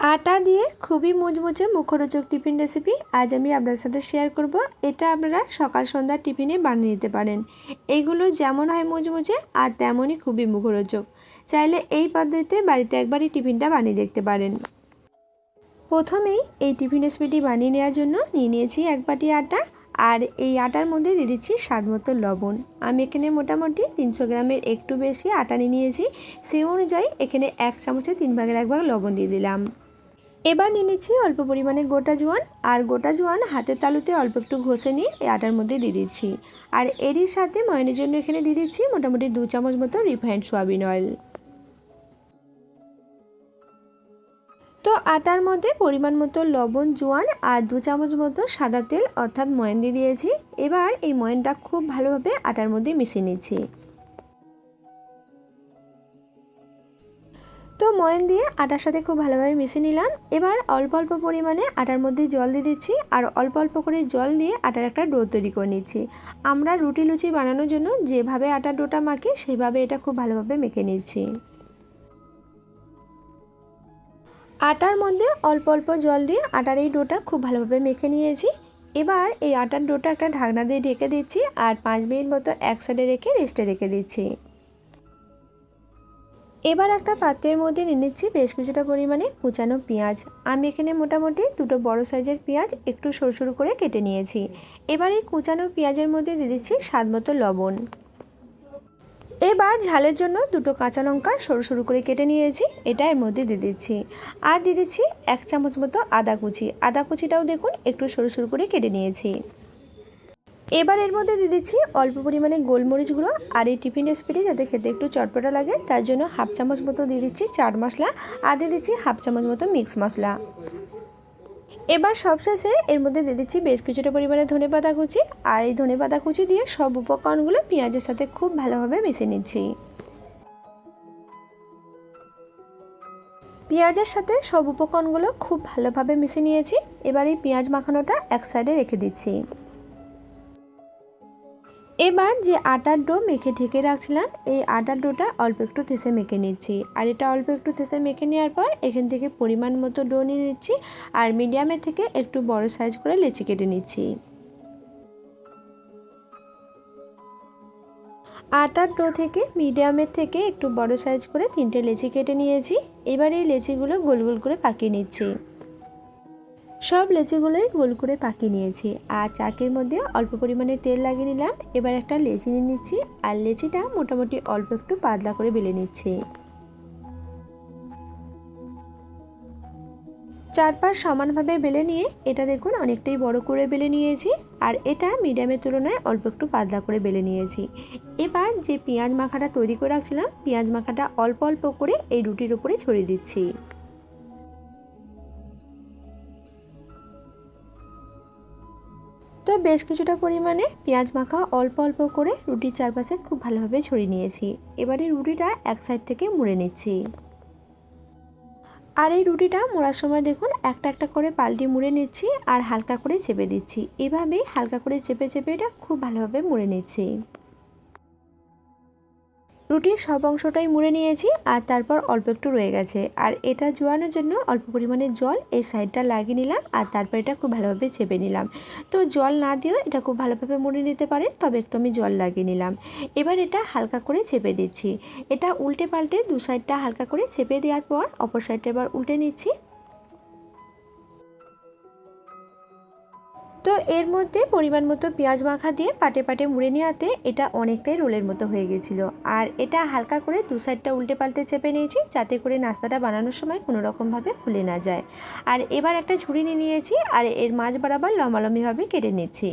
আটা দিয়ে খুবই মুচমুচে মুখরোচক টিফিন রেসিপি আজ আমি আপনার সাথে শেয়ার করব। এটা আপনারা সকাল সন্ধ্যার টিফিনে বানিয়ে নিতে পারেন। এইগুলো যেমন হয় মুচমুচে আর তেমনই খুবই মুখরোচক। চাইলে এই পদ্ধতিতে বাড়িতে একবারই টিফিনটা বানিয়ে দেখতে পারেন। প্রথমেই এই টিফিন রেসিপিটি বানিয়ে নেওয়ার জন্য নিয়ে নিয়েছি এক বাটি আটা আর এই আটার মধ্যে দিয়ে দিচ্ছি স্বাদ মতো লবণ। আমি এখানে মোটামুটি তিনশো গ্রামের একটু বেশি আটা নিয়ে নিয়েছি। সেই অনুযায়ী এখানে এক চামচে তিন ভাগের এক ভাগ লবণ দিয়ে দিলাম। এবার নিয়ে নিচ্ছি অল্প পরিমাণে গোটা জোয়ান, আর গোটা জোয়ান হাতের তালুতে অল্প একটু ঘষে নিয়ে এই আটার মধ্যে দিয়ে দিচ্ছি। আর এরই সাথে ময়নের জন্য এখানে দিয়ে দিচ্ছি মোটামুটি দু চামচ মতো রিফাইন্ড সোয়াবিন অয়েল। তো আটার মধ্যে পরিমাণ মতো লবণ, জোয়ান, আর দু চামচ মতো সাদা তেল অর্থাৎ ময়ন দিয়ে দিয়েছি। এবার এই ময়নটা খুব ভালোভাবে আটার মধ্যে মিশিয়ে নিচ্ছি। তো ময়ন দিয়ে আটার সাথে খুব ভালোভাবে মিশিয়ে নিলাম। এবার অল্প অল্প পরিমাণে আটার মধ্যে জল দিয়ে দিচ্ছি আর অল্প অল্প করে জল দিয়ে আটার একটা ডো তৈরি করে নিচ্ছি। আমরা রুটি লুচি বানানোর জন্য যেভাবে আটার ডোটা মাখি, সেভাবে এটা খুব ভালোভাবে মেখে নিচ্ছি। আটার মধ্যে অল্প অল্প জল দিয়ে আটার এই ডোটা খুব ভালোভাবে মেখে নিয়েছি। এবার এই আটার ডোটা একটা ঢাকনা দিয়ে ঢেকে দিচ্ছি আর পাঁচ মিনিট মতো এক সাইডে রেখে রেস্টে রেখে দিচ্ছি। এবার একটা পাত্রের মধ্যে নিয়ে নিচ্ছি বেশ কিছুটা পরিমাণে কুচানো পেঁয়াজ। আমি এখানে মোটামুটি দুটো বড় সাইজের পেঁয়াজ একটু সরু সরু করে কেটে নিয়েছি। এবার এই কুচানো পেঁয়াজের মধ্যে দিয়ে দিচ্ছি স্বাদ মতো লবণ। এবার ঝালের জন্য দুটো কাঁচা লঙ্কা সরু সরু করে কেটে নিয়েছি, এটা এর মধ্যে দিয়ে দিচ্ছি। আর দিয়ে দিচ্ছি এক চামচ মতো আদা কুচি। আদা কুচিটাও দেখুন একটু সরু সরু করে কেটে নিয়েছি। এবার এর মধ্যে দিয়ে দিচ্ছি অল্প পরিমাণে গোলমরিচ গুঁড়ো আর এই টিফিন রেসিপিটি যাতে খেতে একটু চটপটা লাগে, তার জন্য হাফ চামচ মতো দিয়ে দিচ্ছি চাট মশলা আর দিয়ে দিচ্ছি হাফ চামচ মতো মিক্স মশলা। এবার সবশেষে এর মধ্যে দিয়ে দিচ্ছি বেশ কিছুটা পরিমাণে ধনে পাতা কুচি আর এই ধনে পাতা কুচি দিয়ে সব উপকরণগুলো পেঁয়াজের সাথে খুব ভালোভাবে মিশে নিচ্ছি। পেঁয়াজের সাথে সব উপকরণগুলো খুব ভালোভাবে মিশে নিয়েছি, এবার এই পেঁয়াজ মাখানোটা এক সাইডে রেখে দিচ্ছি। এবার যে আটার ডো মেখে ঢেকে রাখছিলাম, এই আটার ডোটা অল্প একটু থেসে মেখে নিচ্ছি। আর এটা অল্প একটু থেসে মেখে নেওয়ার পর এখান থেকে পরিমাণ মতো ডো নিয়ে নিচ্ছি আর মিডিয়ামের থেকে একটু বড় সাইজ করে লেচি কেটে নিচ্ছি। আটার ডো থেকে মিডিয়ামের থেকে একটু বড় সাইজ করে তিনটে লেচি কেটে নিয়েছি। এবার এই লেচিগুলো গোল গোল করে পাকিয়ে নিচ্ছি। সব লেচিগুলোই গোল করে পাকিয়ে নিয়েছি। আর চাকের মধ্যে অল্প পরিমাণে তেল লাগিয়ে নিলাম। এবার একটা লেচি নিয়ে নিচ্ছি। আর লেচিটা মোটামুটি অল্প একটু পাতলা করে বেলে নিচ্ছি। চারপাশ সমানভাবে বেলে নিয়ে এটা দেখুন অনেকটাই বড় করে বেলে নিয়েছি। আর এটা মিডিয়ামের তুলনায় অল্প একটু পাতলা করে বেলে নিয়েছি। এবার যে পেঁয়াজ মাখাটা তৈরি করে রাখছিলাম, পেঁয়াজ মাখাটা অল্প অল্প করে এই রুটির উপরে ছড়িয়ে দিচ্ছি। তো বেশ কিছুটা পরিমাণে পেঁয়াজ মাখা অল্প অল্প করে রুটির চারপাশে খুব ভালোভাবে ছড়িয়ে নিয়েছি। এবারে রুটিটা এক সাইড থেকে মুড়ে নিচ্ছি। আর এই রুটিটা মোড়ার সময় দেখুন একটা একটা করে পাল্টি মুড়ে নিচ্ছি আর হালকা করে চেপে দিচ্ছি। এভাবেই হালকা করে চেপে চেপে এটা খুব ভালোভাবে মুড়ে নিচ্ছি। রুটির সব অংশটাই মুড়ে নিয়েছি আর তারপর অল্প একটু রয়ে গেছে। আর এটা জোয়ানোর জন্য অল্প পরিমাণে জল এই সাইডটা লাগিয়ে নিলাম আর তারপর এটা খুব ভালোভাবে চেপে নিলাম। তো জল না দিয়েও এটা খুব ভালোভাবে মুড়ে নিতে পারে, তবে একটু আমি জল লাগিয়ে নিলাম। এবার এটা হালকা করে চেপে দিচ্ছি। এটা উল্টে পাল্টে দু সাইডটা হালকা করে চেপে দেওয়ার পর অপর সাইডটা এবার উল্টে নিচ্ছি। তো এর মধ্যে পরিমাণ মতো পেঁয়াজ মাখা দিয়ে পাটে পাটে মুড়ে নেওয়াতে এটা অনেকটাই রোলের মতো হয়ে গেছিল। আর এটা হালকা করে দু সাইডটা উল্টে পাল্টে চেপে নিয়েছি যাতে করে নাস্তাটা বানানোর সময় কোনো রকমভাবে খুলে না যায়। আর এবার একটা ঝুড়ি নিয়ে নিয়েছি আর এর মাছ বরাবর লম্বালম্বিভাবে কেটে নিচ্ছি।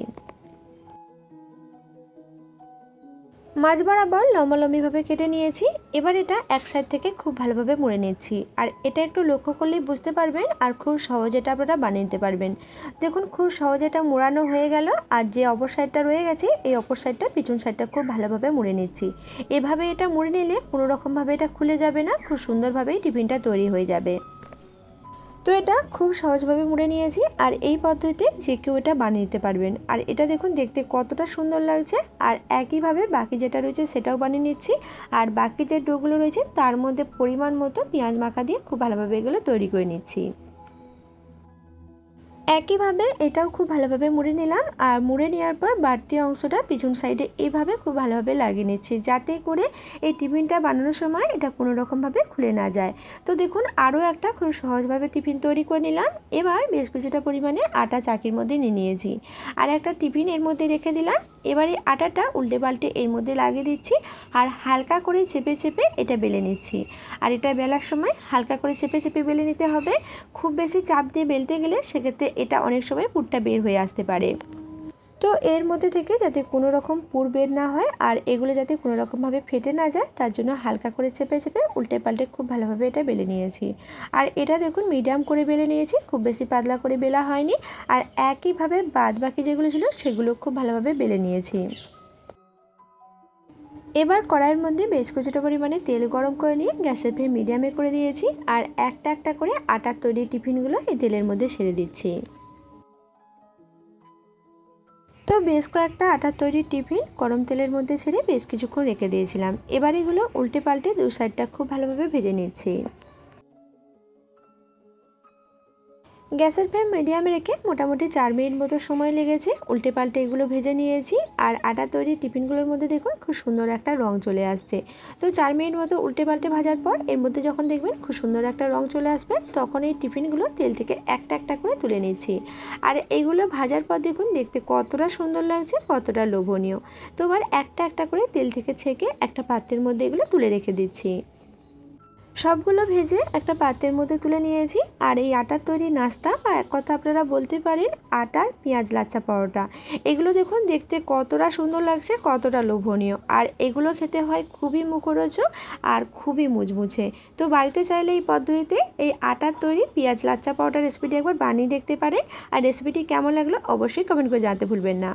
মাছ বরাবর লম্বালম্বিভাবে কেটে নিয়েছি। এবার এটা এক সাইড থেকে খুব ভালোভাবে মুড়ে নিচ্ছি। আর এটা একটু লক্ষ্য করলেই বুঝতে পারবেন আর খুব সহজে এটা আপনারা বানিয়ে নিতে পারবেন। দেখুন, খুব সহজে এটা মোড়ানো হয়ে গেল। আর যে অপর সাইডটা রয়ে গেছে, এই অপর সাইডটা পিছন সাইডটা খুব ভালোভাবে মুড়ে নিচ্ছি। এভাবে এটা মুড়ে নিলে কোনো রকমভাবে এটা খুলে যাবে না, খুব সুন্দরভাবেই টিফিনটা তৈরি হয়ে যাবে। তো এটা খুব সহজভাবে মুড়ে নিয়েছি আর এই পদ্ধতিতে যে কেউ এটা বানিয়ে নিতে পারবেন। আর এটা দেখুন দেখতে কতটা সুন্দর লাগছে আর একইভাবে বাকি যেটা রয়েছে সেটাও বানিয়ে নিচ্ছি। আর বাকি যে ডোগুলো রয়েছে তার মধ্যে পরিমাণ মতো পেঁয়াজ মাখা দিয়ে খুব ভালোভাবে এগুলো তৈরি করে নিচ্ছি। একইভাবে এটাও খুব ভালোভাবে মুড়ে নিলাম আর মুড়ে নেওয়ার পর বাড়তি অংশটা পিছন সাইডে এভাবে খুব ভালোভাবে লাগিয়ে নিচ্ছি যাতে করে এই টিফিনটা বানানোর সময় এটা কোনো রকমভাবে খুলে না যায়। তো দেখুন, আরও একটা খুব সহজভাবে টিফিন তৈরি করে নিলাম। এবার বেশ কিছুটা পরিমাণে আটা চাকির মধ্যে নিয়ে নিয়েছি। আর একটা টিফিন এর মধ্যে রেখে দিলাম। এবার এই আটাটা উল্টে পাল্টে এর মধ্যে লাগিয়ে দিচ্ছি আর হালকা করে চেপে চেপে এটা বেলে নিচ্ছি। আর এটা বেলার সময় হালকা করে চেপে চেপে বেলে নিতে হবে। খুব বেশি চাপ দিয়ে বেলতে গেলে সেক্ষেত্রে এটা অনেক সময় পুরটা বের হয়ে আসতে পারে। তো এর মধ্যে থেকে যাতে কোনো রকম পুর বের না হয় আর এগুলো যাতে কোনো রকমভাবে ফেটে না যায়, তার জন্য হালকা করে চেপে চেপে উল্টে পাল্টে খুব ভালোভাবে এটা বেলে নিয়েছি। আর এটা দেখুন মিডিয়াম করে বেলে নিয়েছি, খুব বেশি পাতলা করে বেলা হয়নি। আর একইভাবে বাদ বাকি যেগুলো ছিল সেগুলো খুব ভালোভাবে বেলে নিয়েছি। এবার কড়াইয়ের মধ্যে বেশ কিছুটা পরিমাণে তেল গরম করে নিয়ে গ্যাসের ফ্লেম মিডিয়ামে করে দিয়েছি আর একটা একটা করে আটার তৈরি টিফিনগুলো এই তেলের মধ্যে সেরে দিচ্ছি। তো বেশ কয়েকটা আটার তৈরি টিফিন গরম তেলের মধ্যে ছেড়ে বেশ কিছুক্ষণ রেখে দিয়েছিলাম। এবার এগুলো উল্টে পাল্টে দু সাইডটা খুব ভালোভাবে ভেজে নিচ্ছি। গ্যাসের ফ্লেম মিডিয়ামে রেখে মোটামুটি চার মিনিট মতো সময় লেগেছে। উল্টে পাল্টে এগুলো ভেজে নিয়েছি আর আটা তৈরি টিফিনগুলোর মধ্যে দেখুন খুব সুন্দর একটা রং চলে আসছে। তো চার মিনিট মতো উল্টে পাল্টে ভাজার পর এর মধ্যে যখন দেখবেন খুব সুন্দর একটা রং চলে আসবে, তখন এই টিফিনগুলো তেল থেকে একটা একটা করে তুলে নিচ্ছি। আর এইগুলো ভাজার পর দেখুন দেখতে কতটা সুন্দর লাগছে, কতটা লোভনীয়। তো এবার একটা একটা করে তেল থেকে ছেঁকে একটা পাত্রের মধ্যে এগুলো তুলে রেখে দিচ্ছি। সবগুলো ভেজে একটা পাত্রের মধ্যে তুলে নিয়েছি। আর এই আটার তৈরি নাস্তা বা এক কথা আপনারা বলতে পারেন আটার পেঁয়াজ লাচ্চা পরোটা। এগুলো দেখুন দেখতে কতটা সুন্দর লাগছে, কতটা লোভনীয়। আর এগুলো খেতে হয় খুবই মুখরোচক আর খুবই মুচমুচে। তো বাড়িতে চাইলে এই পদ্ধতিতে এই আটার তৈরি পেঁয়াজ লাচ্চা পরোটা রেসিপিটি একবার বানিয়ে দেখতে পারেন। আর রেসিপিটি কেমন লাগল অবশ্যই কমেন্ট করে জানাতে ভুলবেন না।